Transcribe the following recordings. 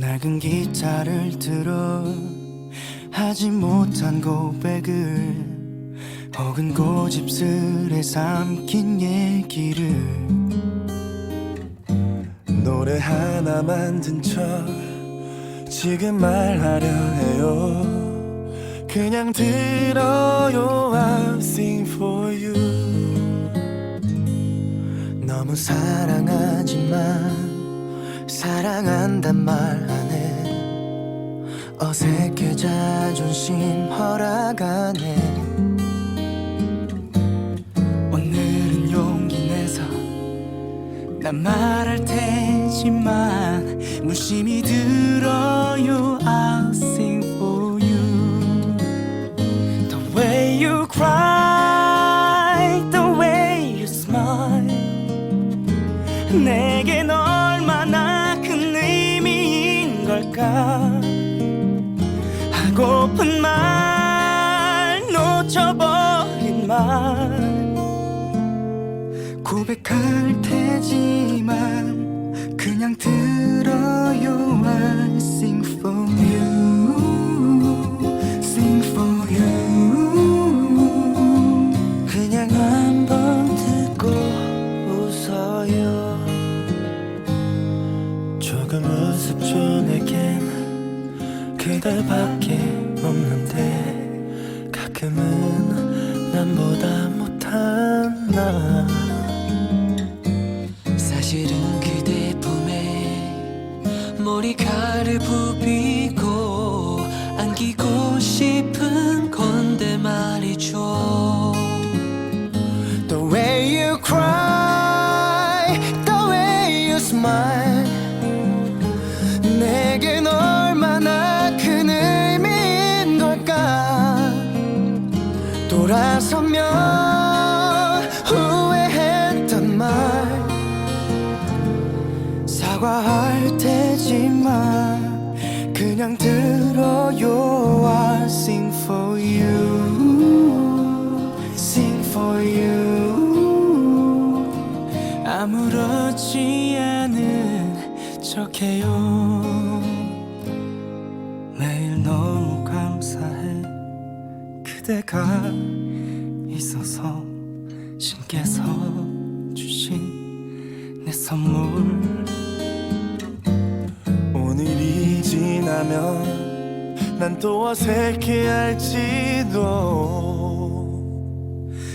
낡은 기타를 들어 하지 못한 고백을 혹은 고집스레 삼킨 얘기를 노래 하나 만든 척 지금 말하려 해요. 그냥 들어요 I'll sing for you. 너무 사랑하지만 사랑한단 말 안 해. 어색해 자존심 허락 안해 오늘은 용기 내서 난 말할 테지만 무심히 들어요. I'll sing for you. The way you cry The way you smile. 큰 의미인 걸까? 하고픈 말 놓쳐버린 말. 고백할 테지만 그냥 들어요 I sing for you. Sing for you. 그냥 한번 듣고 웃어요. 조금 우습죠 내겐 그대밖에 없는데 가끔은 남보다 못한 나. 사실은 그대 품에 머리카락을 부비고 안기고 싶은 건데 말이죠. The way you cry, the way you smile 돌아서면 후회했던 말 사과할 테지만 그냥 들어요 I sing for you. Sing for you. 아무렇지 않은 척해요. 매일 감사해 그대가 있어서 신께서 주신 내 선물. 오늘이 지나면 난 또 어색해할지도.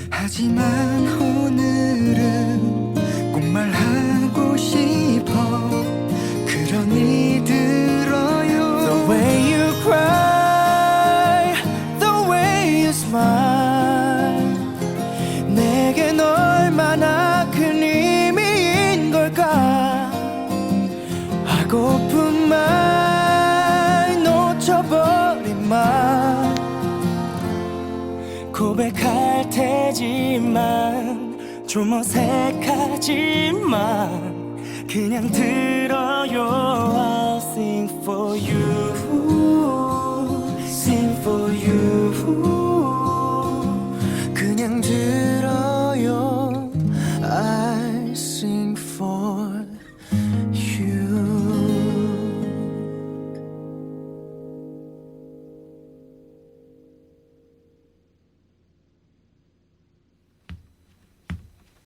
하지만 오늘은 고픈 말 놓쳐버린 말 고백할 테지만 좀 어색하지만 그냥 들어요. I'll sing for you. Sing for you